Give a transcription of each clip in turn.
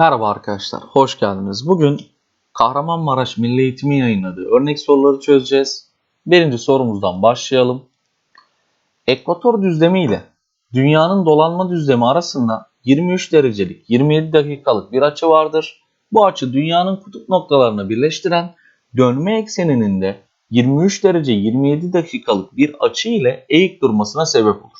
Merhaba arkadaşlar, hoş geldiniz. Bugün Kahramanmaraş Milli Eğitim'in yayınladığı örnek soruları çözeceğiz. Birinci sorumuzdan başlayalım. Ekvator düzlemi ile dünyanın dolanma düzlemi arasında 23 derecelik 27 dakikalık bir açı vardır. Bu açı dünyanın kutup noktalarını birleştiren dönme ekseninin de 23 derece 27 dakikalık bir açı ile eğik durmasına sebep olur.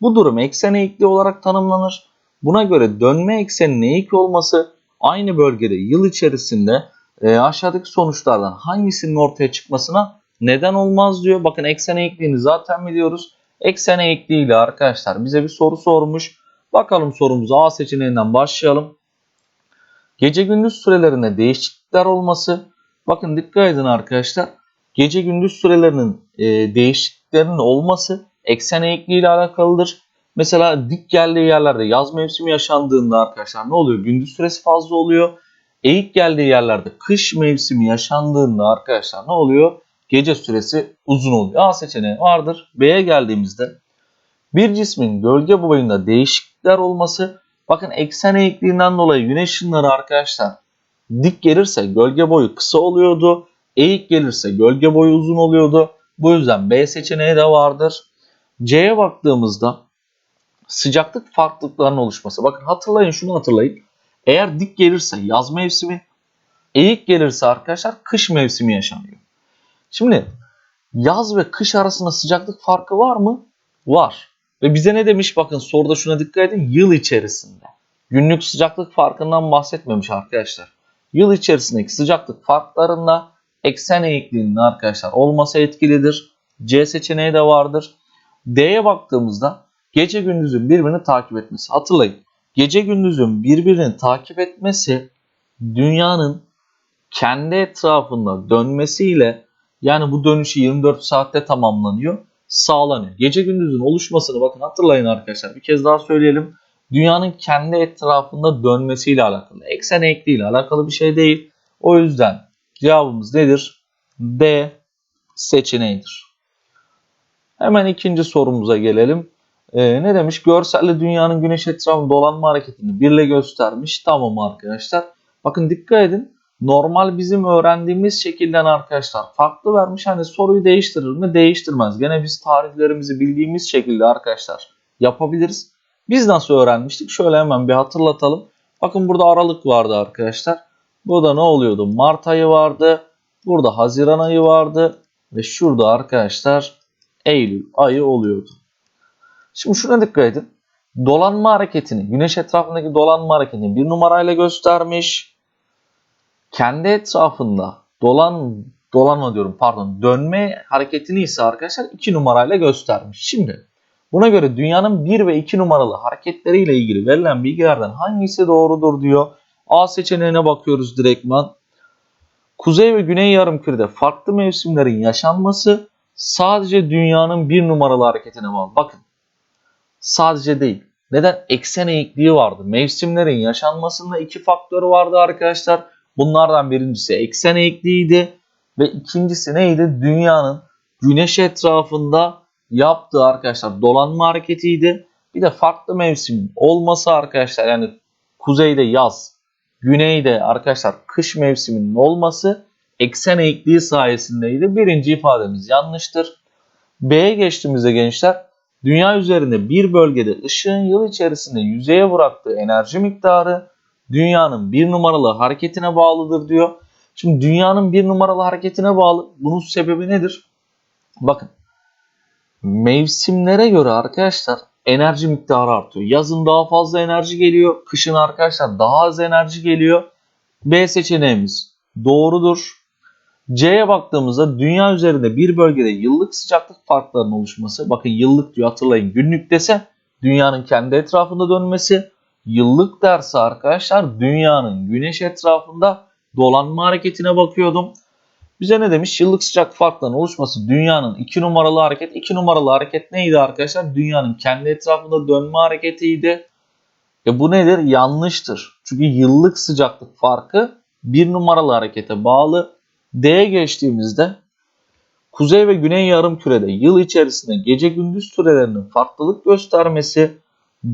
Bu durum eksen eğikliği olarak tanımlanır. Buna göre dönme ekseninin eğik olması aynı bölgede yıl içerisinde e, aşağıdaki sonuçlardan hangisinin ortaya çıkmasına neden olmaz diyor. Bakın eksen eğikliğini zaten biliyoruz. Eksen eğikliği ile arkadaşlar bize bir soru sormuş. Bakalım sorumuza A seçeneğinden başlayalım. Gece gündüz sürelerinde değişiklikler olması. Bakın dikkat edin arkadaşlar. Gece gündüz sürelerinin e, değişikliklerinin olması eksen eğikliği ile alakalıdır. Mesela dik geldiği yerlerde yaz mevsimi yaşandığında arkadaşlar ne oluyor? Gündüz süresi fazla oluyor. Eğik geldiği yerlerde kış mevsimi yaşandığında arkadaşlar ne oluyor? Gece süresi uzun oluyor. A seçeneği vardır. B'ye geldiğimizde bir cismin gölge boyunda değişiklikler olması bakın eksen eğikliğinden dolayı güneş ışınları arkadaşlar dik gelirse gölge boyu kısa oluyordu. Eğik gelirse gölge boyu uzun oluyordu. Bu yüzden B seçeneği de vardır. C'ye baktığımızda sıcaklık farklılıklarının oluşması. Bakın hatırlayın şunu hatırlayın. Eğer dik gelirse yaz mevsimi, eğik gelirse arkadaşlar kış mevsimi yaşanıyor. Şimdi yaz ve kış arasında sıcaklık farkı var mı? Var. Ve bize ne demiş? Bakın soruda şuna dikkat edin. Yıl içerisinde. Günlük sıcaklık farkından bahsetmemiş arkadaşlar. Yıl içerisindeki sıcaklık farklarında eksen eğikliğinin arkadaşlar olması etkilidir. C seçeneği de vardır. D'ye baktığımızda gece gündüzün birbirini takip etmesi. Hatırlayın. Gece gündüzün birbirini takip etmesi dünyanın kendi etrafında dönmesiyle yani bu dönüşü 24 saatte tamamlanıyor, sağlanıyor. Gece gündüzün oluşmasını bakın hatırlayın arkadaşlar. Bir kez daha söyleyelim. Dünyanın kendi etrafında dönmesiyle alakalı. Eksen eğikliğiyle alakalı bir şey değil. O yüzden cevabımız nedir? D seçeneğidir. Hemen ikinci sorumuza gelelim. Ee, ne demiş? Görselle dünyanın güneş etrafında dolanma hareketini birle göstermiş. Tamam arkadaşlar. Bakın dikkat edin. Normal bizim öğrendiğimiz şekilden arkadaşlar farklı vermiş. Hani soruyu değiştirir mi? Değiştirmez. Gene biz tarihlerimizi bildiğimiz şekilde arkadaşlar yapabiliriz. Biz nasıl öğrenmiştik? Şöyle hemen bir hatırlatalım. Bakın burada Aralık vardı arkadaşlar. Burada ne oluyordu? Mart ayı vardı. Burada Haziran ayı vardı. Ve şurada arkadaşlar Eylül ayı oluyordu. Şimdi şuna dikkat edin. Dolanma hareketini, güneş etrafındaki dolanma hareketini bir numarayla göstermiş. Kendi etrafında dolan dolanma diyorum pardon dönme hareketini ise arkadaşlar 2 numarayla göstermiş. Şimdi buna göre dünyanın 1 ve 2 numaralı hareketleriyle ilgili verilen bilgilerden hangisi doğrudur diyor. A seçeneğine bakıyoruz direktman. Kuzey ve güney yarımkürede farklı mevsimlerin yaşanması sadece dünyanın bir numaralı hareketine bağlı. Bakın sadece değil. Neden? Eksen eğikliği vardı. Mevsimlerin yaşanmasında iki faktör vardı arkadaşlar. Bunlardan birincisi eksen eğikliğiydi ve ikincisi neydi? Dünyanın güneş etrafında yaptığı arkadaşlar dolanma hareketiydi. Bir de farklı mevsim olması arkadaşlar yani kuzeyde yaz, güneyde arkadaşlar kış mevsiminin olması eksen eğikliği sayesindeydi. Birinci ifademiz yanlıştır. B'ye geçtiğimizde gençler dünya üzerinde bir bölgede ışığın yıl içerisinde yüzeye bıraktığı enerji miktarı dünyanın bir numaralı hareketine bağlıdır diyor. Şimdi dünyanın bir numaralı hareketine bağlı. Bunun sebebi nedir? Bakın mevsimlere göre arkadaşlar enerji miktarı artıyor. Yazın daha fazla enerji geliyor. Kışın arkadaşlar daha az enerji geliyor. B seçeneğimiz doğrudur. C'ye baktığımızda dünya üzerinde bir bölgede yıllık sıcaklık farklarının oluşması. Bakın yıllık diyor hatırlayın. Günlük dese dünyanın kendi etrafında dönmesi. Yıllık derse arkadaşlar dünyanın güneş etrafında dolanma hareketine bakıyordum. Bize ne demiş? Yıllık sıcak farklarının oluşması dünyanın 2 numaralı hareket. 2 numaralı hareket neydi arkadaşlar? Dünyanın kendi etrafında dönme hareketiydi. E bu nedir? Yanlıştır. Çünkü yıllık sıcaklık farkı 1 numaralı harekete bağlı. D'ye geçtiğimizde kuzey ve güney yarım kürede yıl içerisinde gece gündüz sürelerinin farklılık göstermesi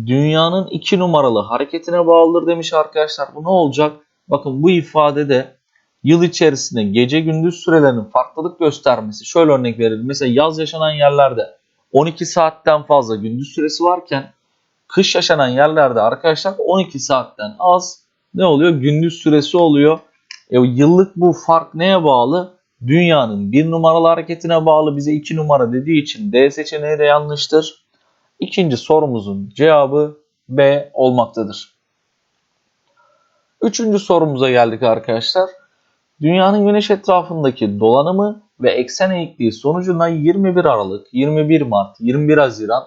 dünyanın iki numaralı hareketine bağlıdır demiş arkadaşlar. Bu ne olacak? Bakın bu ifadede yıl içerisinde gece gündüz sürelerinin farklılık göstermesi. Şöyle örnek verelim. Mesela yaz yaşanan yerlerde 12 saatten fazla gündüz süresi varken kış yaşanan yerlerde arkadaşlar 12 saatten az ne oluyor? Gündüz süresi oluyor. E, yıllık bu fark neye bağlı? Dünyanın bir numaralı hareketine bağlı bize 2 numara dediği için D seçeneği de yanlıştır. İkinci sorumuzun cevabı B olmaktadır. Üçüncü sorumuza geldik arkadaşlar. Dünyanın güneş etrafındaki dolanımı ve eksen eğikliği sonucunda 21 Aralık, 21 Mart, 21 Haziran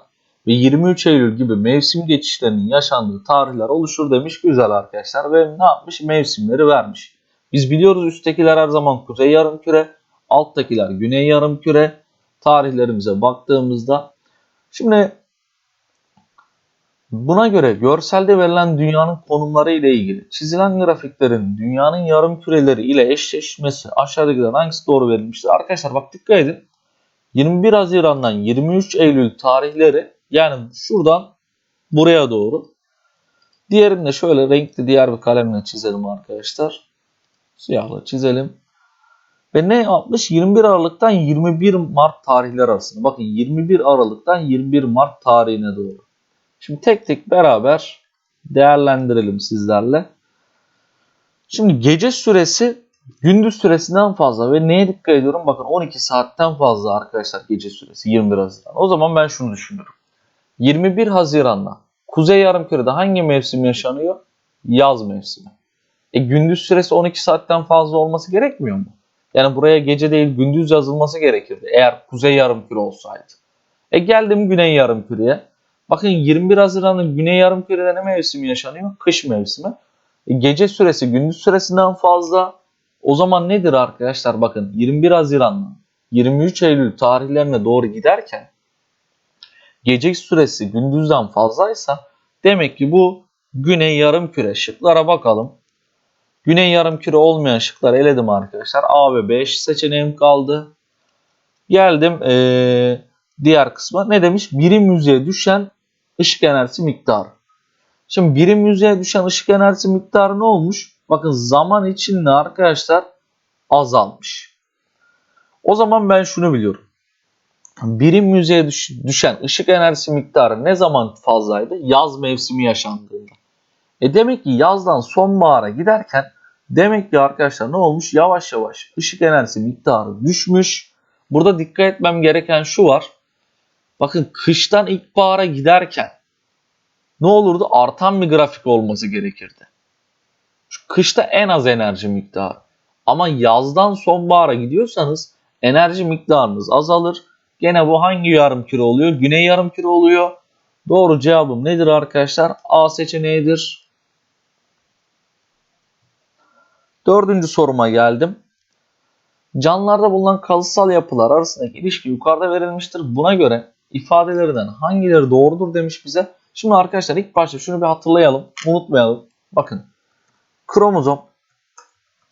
ve 23 Eylül gibi mevsim geçişlerinin yaşandığı tarihler oluşur demiş güzel arkadaşlar ve ne yapmış mevsimleri vermiş. Biz biliyoruz üsttekiler her zaman kuzey yarımküre, alttakiler güney yarımküre tarihlerimize baktığımızda şimdi Buna göre görselde verilen dünyanın konumları ile ilgili çizilen grafiklerin dünyanın yarım küreleri ile eşleşmesi aşağıdakilerden hangisi doğru verilmiştir? Arkadaşlar bak dikkat edin. 21 Haziran'dan 23 Eylül tarihleri yani şuradan buraya doğru. Diğerini de şöyle renkli diğer bir kalemle çizelim arkadaşlar. Siyahla çizelim. Ve ne yapmış? 21 Aralık'tan 21 Mart tarihler arasında. Bakın 21 Aralık'tan 21 Mart tarihine doğru. Şimdi tek tek beraber değerlendirelim sizlerle. Şimdi gece süresi gündüz süresinden fazla ve neye dikkat ediyorum? Bakın 12 saatten fazla arkadaşlar gece süresi 21 Haziran. O zaman ben şunu düşünüyorum. 21 Haziran'da Kuzey Yarımküre'de hangi mevsim yaşanıyor? Yaz mevsimi. E gündüz süresi 12 saatten fazla olması gerekmiyor mu? Yani buraya gece değil gündüz yazılması gerekirdi eğer Kuzey Yarımküre olsaydı. E geldim Güney Yarımküre'ye. Bakın 21 Haziran'ın Güney Yarımküre'de ne mevsimi yaşanıyor? Kış mevsimi. E, gece süresi gündüz süresinden fazla. O zaman nedir arkadaşlar? Bakın 21 Haziran'dan 23 Eylül tarihlerine doğru giderken gece süresi gündüzden fazlaysa demek ki bu Güney Yarımküre. Şıklara bakalım. Güney Yarımküre olmayan şıkları eledim arkadaşlar. A ve B seçeneğim kaldı. Geldim ee, diğer kısma. Ne demiş? Birim yüzeye düşen ışık enerjisi miktarı. Şimdi birim yüzeye düşen ışık enerjisi miktarı ne olmuş? Bakın zaman içinde arkadaşlar azalmış. O zaman ben şunu biliyorum. Birim yüzeye düşen ışık enerjisi miktarı ne zaman fazlaydı? Yaz mevsimi yaşandığında. E demek ki yazdan sonbahara giderken demek ki arkadaşlar ne olmuş? Yavaş yavaş ışık enerjisi miktarı düşmüş. Burada dikkat etmem gereken şu var. Bakın kıştan ilkbahara giderken ne olurdu? Artan bir grafik olması gerekirdi. Şu kışta en az enerji miktarı. Ama yazdan sonbahara gidiyorsanız enerji miktarınız azalır. Gene bu hangi yarım küre oluyor? Güney yarım küre oluyor. Doğru cevabım nedir arkadaşlar? A seçeneğidir. Dördüncü soruma geldim. Canlılarda bulunan kalıtsal yapılar arasındaki ilişki yukarıda verilmiştir. Buna göre ifadelerinden hangileri doğrudur demiş bize. Şimdi arkadaşlar ilk başta şunu bir hatırlayalım. Unutmayalım. Bakın. Kromozom,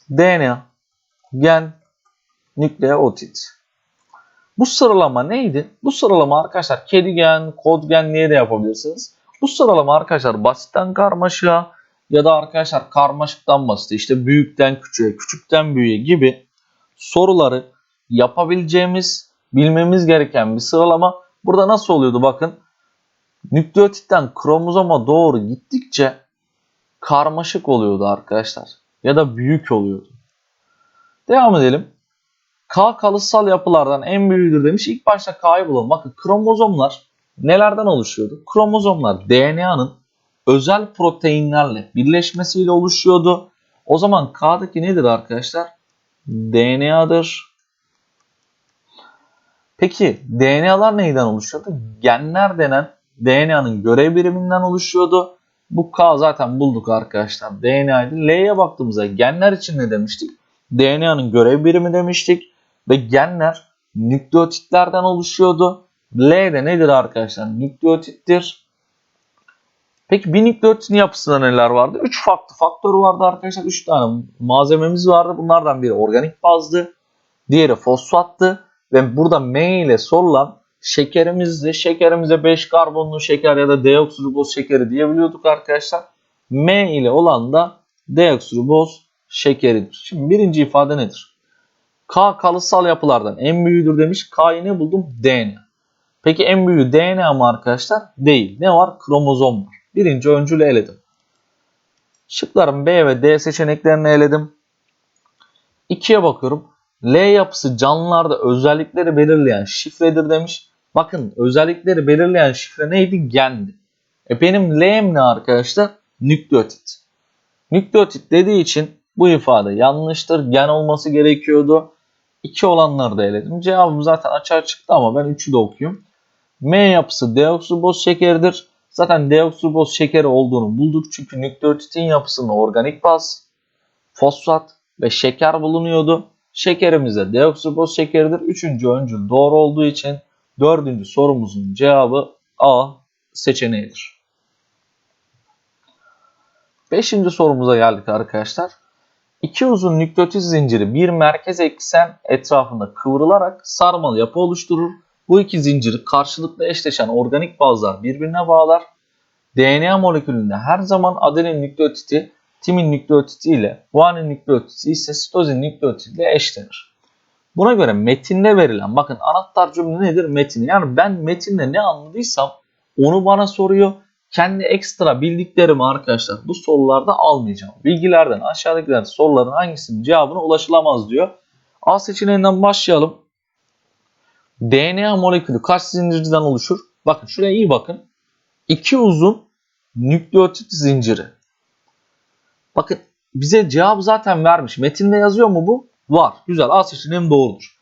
DNA, gen, nükleotit. Bu sıralama neydi? Bu sıralama arkadaşlar kedi gen, kod gen diye de yapabilirsiniz. Bu sıralama arkadaşlar basitten karmaşığa ya da arkadaşlar karmaşıktan basite işte büyükten küçüğe, küçükten büyüğe gibi soruları yapabileceğimiz, bilmemiz gereken bir sıralama. Burada nasıl oluyordu bakın. Nükleotitten kromozoma doğru gittikçe karmaşık oluyordu arkadaşlar. Ya da büyük oluyordu. Devam edelim. K kalıtsal yapılardan en büyüğüdür demiş. İlk başta K'yı bulalım. Bakın kromozomlar nelerden oluşuyordu? Kromozomlar DNA'nın özel proteinlerle birleşmesiyle oluşuyordu. O zaman K'daki nedir arkadaşlar? DNA'dır. Peki DNA'lar neyden oluşuyordu? Genler denen DNA'nın görev biriminden oluşuyordu. Bu K zaten bulduk arkadaşlar. DNA'ydı. L'ye baktığımızda genler için ne demiştik? DNA'nın görev birimi demiştik. Ve genler nükleotitlerden oluşuyordu. L de nedir arkadaşlar? Nükleotittir. Peki bir nükleotitin yapısında neler vardı? 3 farklı faktörü vardı arkadaşlar. 3 tane malzememiz vardı. Bunlardan biri organik bazdı. Diğeri fosfattı. Ve burada M ile sorulan şekerimizdi. Şekerimize 5 karbonlu şeker ya da deoksiriboz şekeri diyebiliyorduk arkadaşlar. M ile olan da deoksiriboz şekeridir. Şimdi birinci ifade nedir? K kalıtsal yapılardan en büyüğüdür demiş. K'yı ne buldum? DNA. Peki en büyüğü DNA mı arkadaşlar? Değil. Ne var? Kromozom var. Birinci öncülü eledim. Şıkların B ve D seçeneklerini eledim. 2'ye bakıyorum. L yapısı canlılarda özellikleri belirleyen şifredir demiş. Bakın özellikleri belirleyen şifre neydi? Gendi. E benim L'm ne arkadaşlar? Nükleotit. Nükleotit dediği için bu ifade yanlıştır. Gen olması gerekiyordu. 2 olanları da eledim. Cevabım zaten açığa çıktı ama ben 3'ü de okuyayım. M yapısı deoksiriboz şekeridir. Zaten deoksiriboz şekeri olduğunu bulduk çünkü nükleotitin yapısında organik baz, fosfat ve şeker bulunuyordu. Şekerimiz de deoksiriboz şekeridir. Üçüncü öncül doğru olduğu için dördüncü sorumuzun cevabı A seçeneğidir. Beşinci sorumuza geldik arkadaşlar. İki uzun nükleotit zinciri bir merkez eksen etrafında kıvrılarak sarmal yapı oluşturur. Bu iki zinciri karşılıklı eşleşen organik bazlar birbirine bağlar. DNA molekülünde her zaman adenin nükleotidi timin nükleotidi ile guanin nükleotidi ise sitozin nükleotidi ile eşlenir. Buna göre metinde verilen bakın anahtar cümle nedir? Metin. Yani ben metinde ne anladıysam onu bana soruyor. Kendi ekstra bildiklerimi arkadaşlar bu sorularda almayacağım. Bilgilerden aşağıdakiler soruların hangisinin cevabına ulaşılamaz diyor. A seçeneğinden başlayalım. DNA molekülü kaç zincirden oluşur? Bakın şuraya iyi bakın. İki uzun nükleotit zinciri. Bakın bize cevap zaten vermiş. Metinde yazıyor mu bu? Var. Güzel. A seçeneğim doğrudur.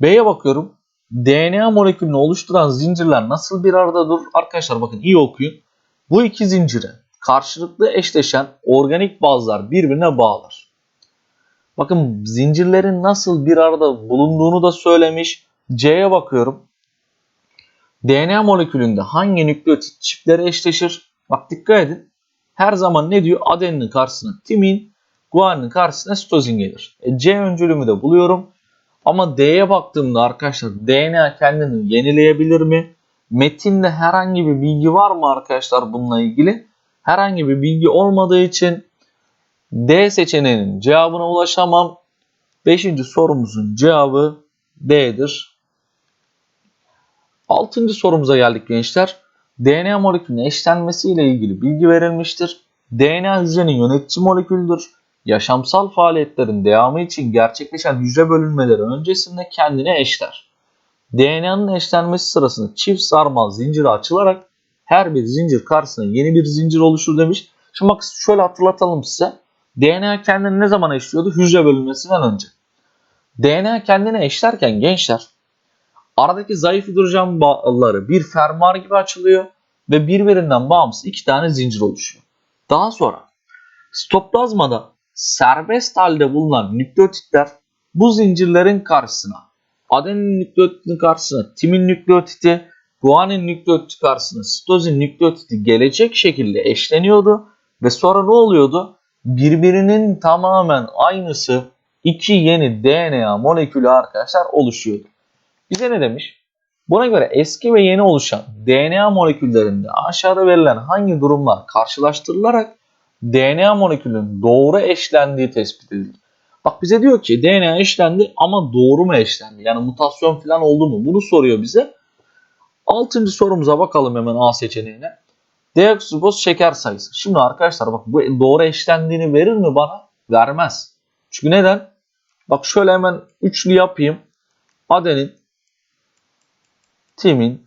B'ye bakıyorum. DNA molekülünü oluşturan zincirler nasıl bir arada durur? Arkadaşlar bakın iyi okuyun. Bu iki zincire karşılıklı eşleşen organik bazlar birbirine bağlar. Bakın zincirlerin nasıl bir arada bulunduğunu da söylemiş. C'ye bakıyorum. DNA molekülünde hangi nükleotit çiftleri eşleşir? Bak dikkat edin. Her zaman ne diyor? Adeninin karşısına timin, guaninin karşısına sitozin gelir. E, C öncülümü de buluyorum. Ama D'ye baktığımda arkadaşlar DNA kendini yenileyebilir mi? Metinde herhangi bir bilgi var mı arkadaşlar bununla ilgili? Herhangi bir bilgi olmadığı için D seçeneğinin cevabına ulaşamam. Beşinci sorumuzun cevabı D'dir. Altıncı sorumuza geldik gençler. DNA molekülünün eşlenmesi ile ilgili bilgi verilmiştir. DNA hücrenin yönetici moleküldür. Yaşamsal faaliyetlerin devamı için gerçekleşen hücre bölünmeleri öncesinde kendine eşler. DNA'nın eşlenmesi sırasında çift sarmal zinciri açılarak her bir zincir karşısına yeni bir zincir oluşur demiş. Şimdi bak şöyle hatırlatalım size. DNA kendini ne zaman eşliyordu? Hücre bölünmesinden önce. DNA kendini eşlerken gençler aradaki zayıf hidrojen bağları bir fermuar gibi açılıyor ve birbirinden bağımsız iki tane zincir oluşuyor. Daha sonra sitoplazmada serbest halde bulunan nükleotitler bu zincirlerin karşısına adenin nükleotidinin karşısına timin nükleotidi, guanin nükleotidi karşısına sitozin nükleotidi gelecek şekilde eşleniyordu ve sonra ne oluyordu? Birbirinin tamamen aynısı iki yeni DNA molekülü arkadaşlar oluşuyordu. Bize ne demiş? Buna göre eski ve yeni oluşan DNA moleküllerinde aşağıda verilen hangi durumlar karşılaştırılarak DNA molekülünün doğru eşlendiği tespit edilir. Bak bize diyor ki DNA eşlendi ama doğru mu eşlendi? Yani mutasyon falan oldu mu? Bunu soruyor bize. Altıncı sorumuza bakalım hemen A seçeneğine. Deoksiriboz şeker sayısı. Şimdi arkadaşlar bak bu doğru eşlendiğini verir mi bana? Vermez. Çünkü neden? Bak şöyle hemen üçlü yapayım. Adenin, timin,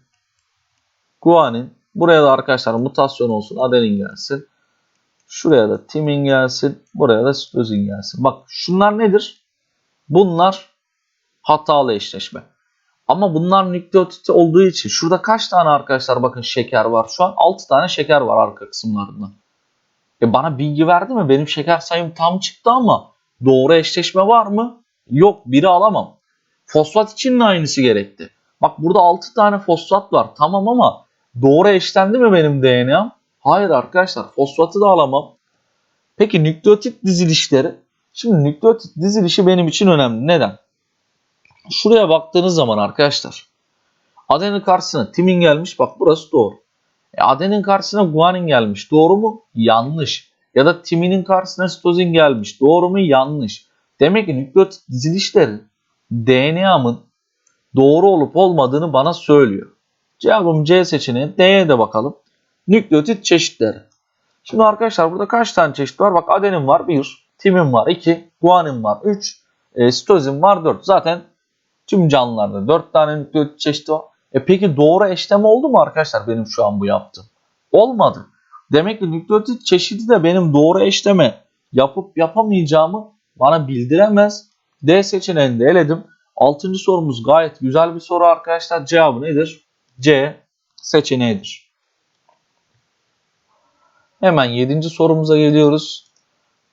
guanin. Buraya da arkadaşlar mutasyon olsun. Adenin gelsin. Şuraya da timin gelsin. Buraya da sitozin gelsin. Bak şunlar nedir? Bunlar hatalı eşleşme. Ama bunlar nükleotit olduğu için şurada kaç tane arkadaşlar bakın şeker var. Şu an 6 tane şeker var arka kısımlarında. E bana bilgi verdi mi? Benim şeker sayım tam çıktı ama doğru eşleşme var mı? Yok biri alamam. Fosfat için de aynısı gerekti. Bak burada 6 tane fosfat var. Tamam ama doğru eşlendi mi benim DNA'm? Hayır arkadaşlar fosfatı da alamam. Peki nükleotit dizilişleri? Şimdi nükleotit dizilişi benim için önemli. Neden? Şuraya baktığınız zaman arkadaşlar Adenin karşısına timin gelmiş. Bak burası doğru. E, adenin karşısına guanin gelmiş. Doğru mu? Yanlış. Ya da timinin karşısına sitozin gelmiş. Doğru mu? Yanlış. Demek ki nükleotit dizilişleri DNA'mın doğru olup olmadığını bana söylüyor. Cevabım C seçeneği. D'ye de bakalım. Nükleotit çeşitleri. Şimdi arkadaşlar burada kaç tane çeşit var? Bak adenin var 1, timin var 2, guanin var 3, e, sitozin var 4. Zaten tüm canlılarda 4 tane nükleotit çeşidi var. E peki doğru eşleme oldu mu arkadaşlar benim şu an bu yaptığım? Olmadı. Demek ki nükleotit çeşidi de benim doğru eşleme yapıp yapamayacağımı bana bildiremez. D seçeneğini de eledim. Altıncı sorumuz gayet güzel bir soru arkadaşlar. Cevabı nedir? C seçeneğidir. Hemen 7. sorumuza geliyoruz.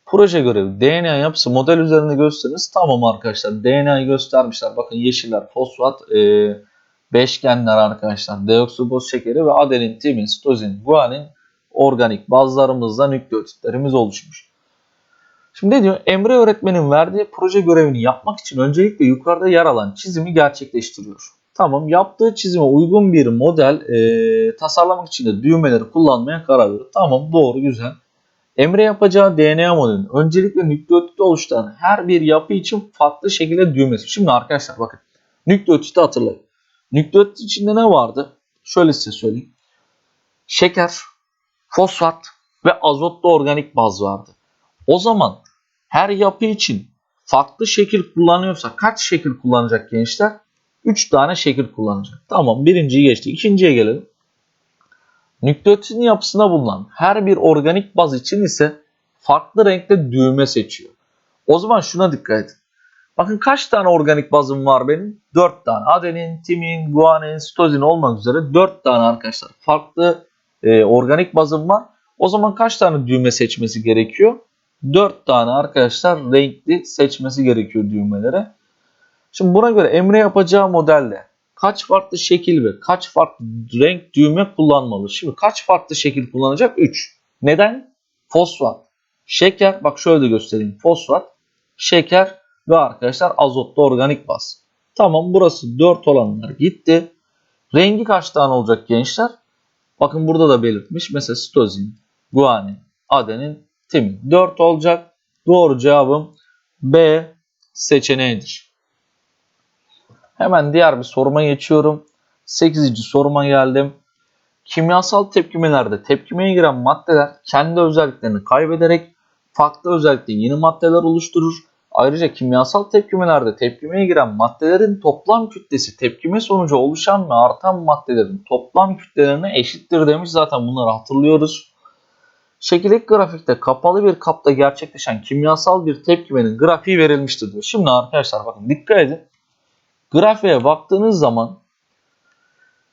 Proje görevi DNA yapısı model üzerinde gösteriniz. Tamam arkadaşlar DNA'yı göstermişler. Bakın yeşiller fosfat, e, beşgenler arkadaşlar. Deoksiboz şekeri ve adenin, timin, sitozin, guanin organik bazlarımızda nükleotitlerimiz oluşmuş. Şimdi ne diyor? Emre öğretmenin verdiği proje görevini yapmak için öncelikle yukarıda yer alan çizimi gerçekleştiriyor. Tamam yaptığı çizime uygun bir model e, tasarlamak için de düğmeleri kullanmaya karar veriyor. Tamam doğru güzel. Emre yapacağı DNA modelinin öncelikle nükleotit oluşturan her bir yapı için farklı şekilde düğmesi. Şimdi arkadaşlar bakın nükleotiti hatırlayın. Nükleotit içinde ne vardı? Şöyle size söyleyeyim. Şeker, fosfat ve azotlu organik baz vardı. O zaman her yapı için farklı şekil kullanıyorsa kaç şekil kullanacak gençler? 3 tane şekil kullanacak. Tamam birinciyi geçtik. İkinciye gelelim. Nükleotitin yapısında bulunan her bir organik baz için ise farklı renkte düğme seçiyor. O zaman şuna dikkat edin. Bakın kaç tane organik bazım var benim? 4 tane. Adenin, timin, guanin, sitozin olmak üzere 4 tane arkadaşlar. Farklı e, organik bazım var. O zaman kaç tane düğme seçmesi gerekiyor? 4 tane arkadaşlar renkli seçmesi gerekiyor düğmelere. Şimdi buna göre Emre yapacağı modelde kaç farklı şekil ve kaç farklı renk düğme kullanmalı? Şimdi kaç farklı şekil kullanacak? 3. Neden? Fosfat, şeker, bak şöyle de göstereyim. Fosfat, şeker ve arkadaşlar azotlu organik baz. Tamam burası 4 olanlar gitti. Rengi kaç tane olacak gençler? Bakın burada da belirtmiş. Mesela sitozin, guanin, adenin, timin. 4 olacak. Doğru cevabım B seçeneğidir. Hemen diğer bir soruma geçiyorum. 8. soruma geldim. Kimyasal tepkimelerde tepkimeye giren maddeler kendi özelliklerini kaybederek farklı özellikle yeni maddeler oluşturur. Ayrıca kimyasal tepkimelerde tepkimeye giren maddelerin toplam kütlesi tepkime sonucu oluşan ve artan maddelerin toplam kütlelerine eşittir demiş. Zaten bunları hatırlıyoruz. Şekildeki grafikte kapalı bir kapta gerçekleşen kimyasal bir tepkimenin grafiği verilmiştir diyor. Şimdi arkadaşlar bakın dikkat edin. Grafiğe baktığınız zaman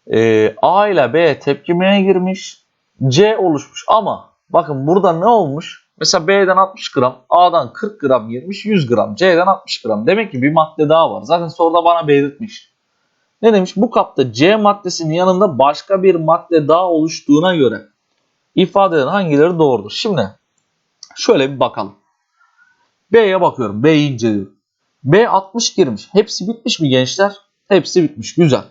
e, A ile B tepkimeye girmiş. C oluşmuş ama bakın burada ne olmuş? Mesela B'den 60 gram, A'dan 40 gram girmiş, 100 gram, C'den 60 gram. Demek ki bir madde daha var. Zaten soruda bana belirtmiş. Ne demiş? Bu kapta C maddesinin yanında başka bir madde daha oluştuğuna göre ifadelerin hangileri doğrudur? Şimdi şöyle bir bakalım. B'ye bakıyorum. B'yi inceliyorum. B 60 girmiş. Hepsi bitmiş mi gençler? Hepsi bitmiş. Güzel.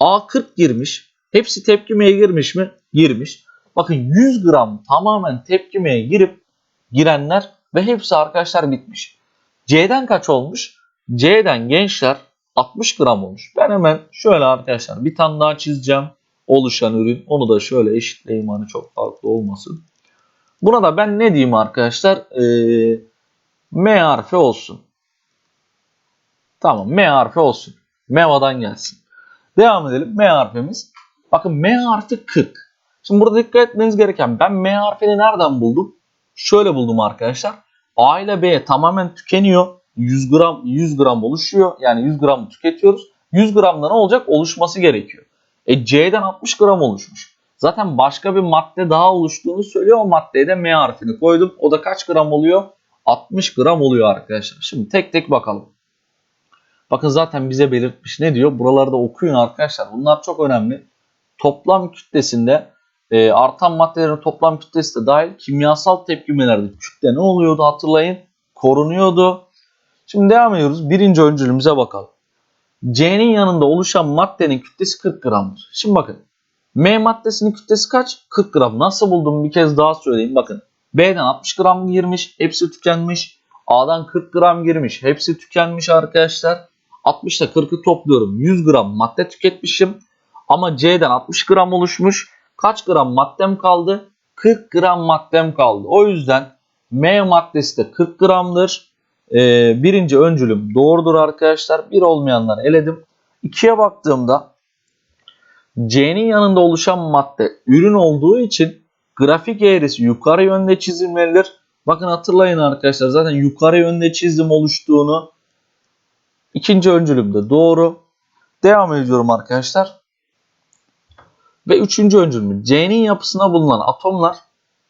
A 40 girmiş. Hepsi tepkimeye girmiş mi? Girmiş. Bakın 100 gram tamamen tepkimeye girip girenler ve hepsi arkadaşlar bitmiş. C'den kaç olmuş? C'den gençler 60 gram olmuş. Ben hemen şöyle arkadaşlar bir tane daha çizeceğim. Oluşan ürün. Onu da şöyle eşitleyeyim hani çok farklı olmasın. Buna da ben ne diyeyim arkadaşlar? Ee, M harfi olsun. Tamam M harfi olsun. Meva'dan gelsin. Devam edelim. M harfimiz. Bakın M harfi 40. Şimdi burada dikkat etmeniz gereken ben M harfini nereden buldum? Şöyle buldum arkadaşlar. A ile B tamamen tükeniyor. 100 gram 100 gram oluşuyor. Yani 100 gram tüketiyoruz. 100 gramda ne olacak? Oluşması gerekiyor. E C'den 60 gram oluşmuş. Zaten başka bir madde daha oluştuğunu söylüyor. O maddeye de M harfini koydum. O da kaç gram oluyor? 60 gram oluyor arkadaşlar. Şimdi tek tek bakalım. Bakın zaten bize belirtmiş. Ne diyor? Buralarda okuyun arkadaşlar. Bunlar çok önemli. Toplam kütlesinde e, artan maddelerin toplam kütlesi de dahil kimyasal tepkimelerde kütle ne oluyordu hatırlayın? Korunuyordu. Şimdi devam ediyoruz. Birinci öncülümüze bakalım. C'nin yanında oluşan maddenin kütlesi 40 gramdır. Şimdi bakın. M maddesinin kütlesi kaç? 40 gram. Nasıl buldum bir kez daha söyleyeyim. Bakın. B'den 60 gram girmiş. Hepsi tükenmiş. A'dan 40 gram girmiş. Hepsi tükenmiş arkadaşlar. 60 ile 40'ı topluyorum. 100 gram madde tüketmişim. Ama C'den 60 gram oluşmuş. Kaç gram maddem kaldı? 40 gram maddem kaldı. O yüzden M maddesi de 40 gramdır. Ee, birinci öncülüm doğrudur arkadaşlar. Bir olmayanları eledim. İkiye baktığımda C'nin yanında oluşan madde ürün olduğu için grafik eğrisi yukarı yönde çizilmelidir. Bakın hatırlayın arkadaşlar zaten yukarı yönde çizim oluştuğunu ikinci öncülümde doğru. Devam ediyorum arkadaşlar. Ve üçüncü öncülüm C'nin yapısına bulunan atomlar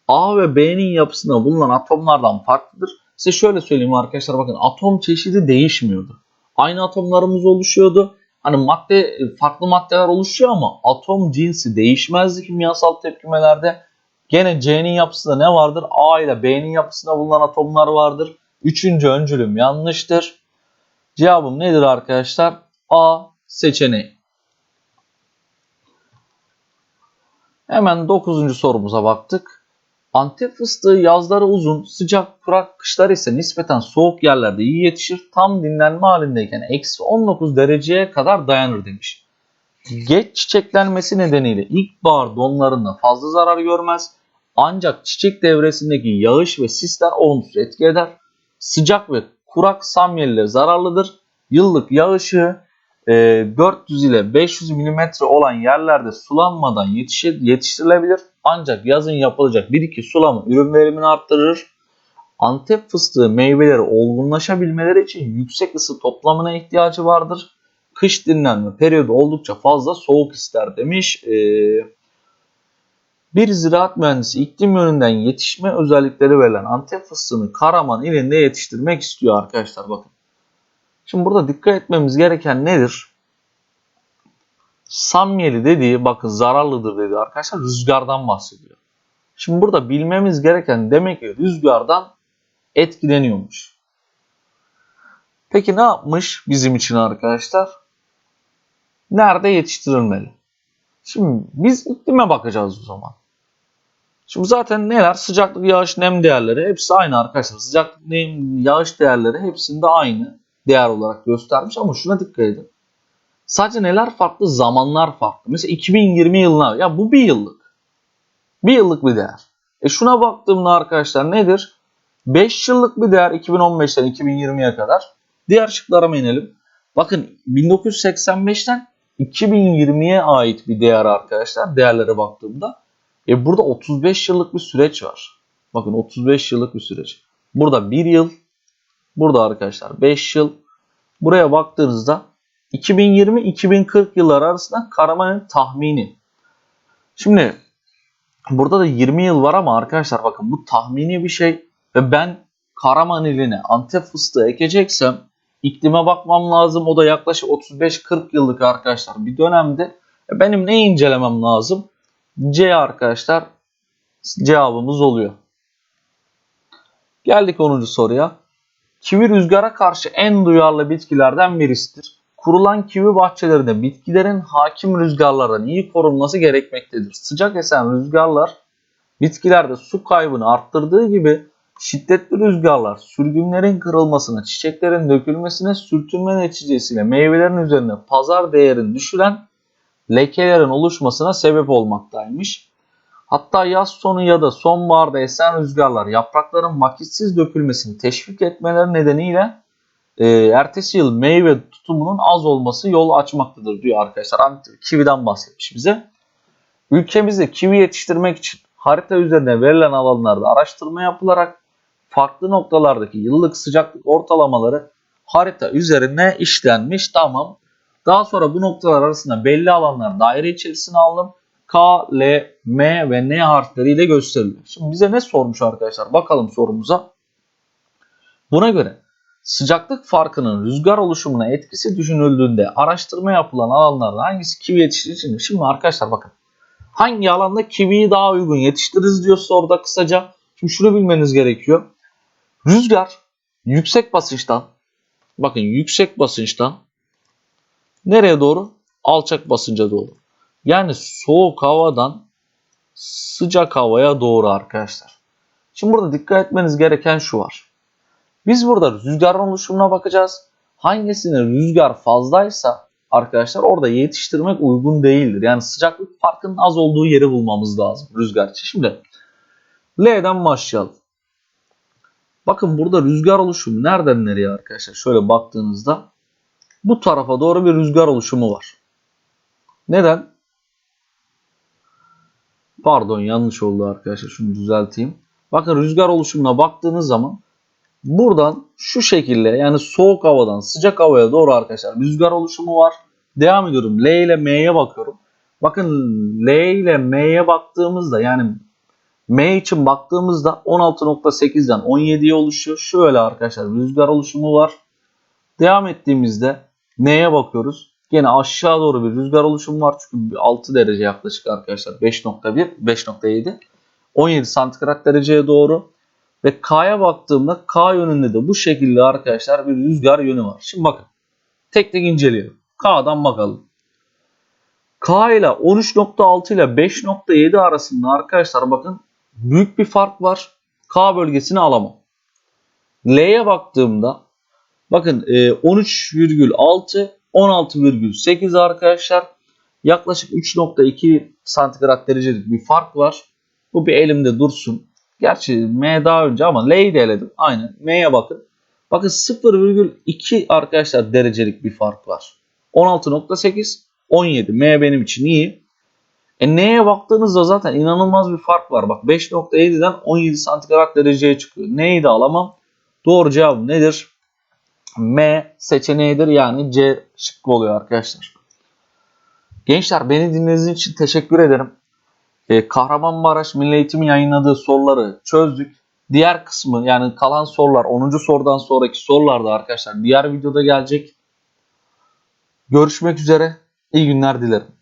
A ve B'nin yapısına bulunan atomlardan farklıdır. Size şöyle söyleyeyim arkadaşlar bakın atom çeşidi değişmiyordu. Aynı atomlarımız oluşuyordu. Hani madde farklı maddeler oluşuyor ama atom cinsi değişmezdi kimyasal tepkimelerde. Gene C'nin yapısında ne vardır? A ile B'nin yapısında bulunan atomlar vardır. Üçüncü öncülüm yanlıştır. Cevabım nedir arkadaşlar? A seçeneği. Hemen 9. sorumuza baktık. Antep fıstığı yazları uzun, sıcak, kurak, kışları ise nispeten soğuk yerlerde iyi yetişir. Tam dinlenme halindeyken eksi 19 dereceye kadar dayanır demiş. Geç çiçeklenmesi nedeniyle ilkbahar donlarında fazla zarar görmez. Ancak çiçek devresindeki yağış ve sisler olumsuz etki eder. Sıcak ve kurak samyeliler zararlıdır. Yıllık yağışı e, 400 ile 500 mm olan yerlerde sulanmadan yetiştirilebilir. Ancak yazın yapılacak bir iki sulama ürün verimini arttırır. Antep fıstığı meyveleri olgunlaşabilmeleri için yüksek ısı toplamına ihtiyacı vardır. Kış dinlenme periyodu oldukça fazla soğuk ister demiş. Ee, bir ziraat mühendisi iklim yönünden yetişme özellikleri verilen Antep fıstığını Karaman ilinde yetiştirmek istiyor arkadaşlar bakın. Şimdi burada dikkat etmemiz gereken nedir? Samyeli dediği bakın zararlıdır dedi arkadaşlar rüzgardan bahsediyor. Şimdi burada bilmemiz gereken demek ki rüzgardan etkileniyormuş. Peki ne yapmış bizim için arkadaşlar? Nerede yetiştirilmeli? Şimdi biz iklime bakacağız o zaman. Şimdi zaten neler? Sıcaklık, yağış, nem değerleri hepsi aynı arkadaşlar. Sıcaklık, nem, yağış değerleri hepsinde aynı değer olarak göstermiş ama şuna dikkat edin. Sadece neler farklı? Zamanlar farklı. Mesela 2020 yılına ya bu bir yıllık. Bir yıllık bir değer. E şuna baktığımda arkadaşlar nedir? 5 yıllık bir değer 2015'ten 2020'ye kadar. Diğer şıklara inelim. Bakın 1985'ten 2020'ye ait bir değer arkadaşlar. Değerlere baktığımda. E burada 35 yıllık bir süreç var. Bakın 35 yıllık bir süreç. Burada 1 yıl. Burada arkadaşlar 5 yıl. Buraya baktığınızda 2020-2040 yılları arasında Karaman'ın tahmini. Şimdi burada da 20 yıl var ama arkadaşlar bakın bu tahmini bir şey ve ben Karaman iline Antep fıstığı ekeceksem iklime bakmam lazım. O da yaklaşık 35-40 yıllık arkadaşlar bir dönemde. E, benim ne incelemem lazım? C arkadaşlar cevabımız oluyor. Geldik 10. soruya. Kivi rüzgara karşı en duyarlı bitkilerden birisidir. Kurulan kivi bahçelerinde bitkilerin hakim rüzgarlardan iyi korunması gerekmektedir. Sıcak esen rüzgarlar bitkilerde su kaybını arttırdığı gibi şiddetli rüzgarlar sürgünlerin kırılmasına, çiçeklerin dökülmesine, sürtünme neticesiyle meyvelerin üzerine pazar değerini düşüren lekelerin oluşmasına sebep olmaktaymış. Hatta yaz sonu ya da sonbaharda esen rüzgarlar yaprakların vakitsiz dökülmesini teşvik etmeleri nedeniyle e, ertesi yıl meyve tutumunun az olması yol açmaktadır diyor arkadaşlar. Kividen bahsetmiş bize. Ülkemizde kivi yetiştirmek için harita üzerinde verilen alanlarda araştırma yapılarak farklı noktalardaki yıllık sıcaklık ortalamaları harita üzerine işlenmiş. Tamam. Daha sonra bu noktalar arasında belli alanlar daire içerisine alınıp K, L, M ve N harfleriyle gösteriliyor. Şimdi bize ne sormuş arkadaşlar? Bakalım sorumuza. Buna göre sıcaklık farkının rüzgar oluşumuna etkisi düşünüldüğünde araştırma yapılan alanlarda hangisi kivi yetiştirir için? Şimdi arkadaşlar bakın. Hangi alanda kiviyi daha uygun yetiştiririz diyor soruda kısaca. Şimdi şunu bilmeniz gerekiyor. Rüzgar yüksek basınçtan bakın yüksek basınçtan Nereye doğru? Alçak basınca doğru. Yani soğuk havadan sıcak havaya doğru arkadaşlar. Şimdi burada dikkat etmeniz gereken şu var. Biz burada rüzgar oluşumuna bakacağız. Hangisine rüzgar fazlaysa arkadaşlar orada yetiştirmek uygun değildir. Yani sıcaklık farkının az olduğu yeri bulmamız lazım rüzgar için. Şimdi L'den başlayalım. Bakın burada rüzgar oluşumu nereden nereye arkadaşlar? Şöyle baktığınızda bu tarafa doğru bir rüzgar oluşumu var. Neden? Pardon yanlış oldu arkadaşlar. Şunu düzelteyim. Bakın rüzgar oluşumuna baktığınız zaman buradan şu şekilde yani soğuk havadan sıcak havaya doğru arkadaşlar rüzgar oluşumu var. Devam ediyorum. L ile M'ye bakıyorum. Bakın L ile M'ye baktığımızda yani M için baktığımızda 16.8'den 17'ye oluşuyor. Şöyle arkadaşlar rüzgar oluşumu var. Devam ettiğimizde N'ye bakıyoruz. Gene aşağı doğru bir rüzgar oluşumu var. Çünkü 6 derece yaklaşık arkadaşlar. 5.1, 5.7. 17 santigrat dereceye doğru. Ve K'ya baktığımda K yönünde de bu şekilde arkadaşlar bir rüzgar yönü var. Şimdi bakın. Tek tek inceleyelim. K'dan bakalım. K ile 13.6 ile 5.7 arasında arkadaşlar bakın büyük bir fark var. K bölgesini alamam. L'ye baktığımda bakın e, 13,6 16,8 arkadaşlar. Yaklaşık 3.2 santigrat derecelik bir fark var. Bu bir elimde dursun. Gerçi M daha önce ama L'yi de eledim. Aynen. M'ye bakın. Bakın 0,2 arkadaşlar derecelik bir fark var. 16.8 17. M benim için iyi. E N'ye baktığınızda zaten inanılmaz bir fark var. Bak 5.7'den 17 santigrat dereceye çıkıyor. N'yi de alamam. Doğru cevap nedir? M seçeneğidir yani C şıkkı oluyor arkadaşlar. Gençler beni dinlediğiniz için teşekkür ederim. Ee, Kahramanmaraş Milli Eğitim yayınladığı soruları çözdük. Diğer kısmı yani kalan sorular 10. sorudan sonraki sorularda arkadaşlar diğer videoda gelecek. Görüşmek üzere. İyi günler dilerim.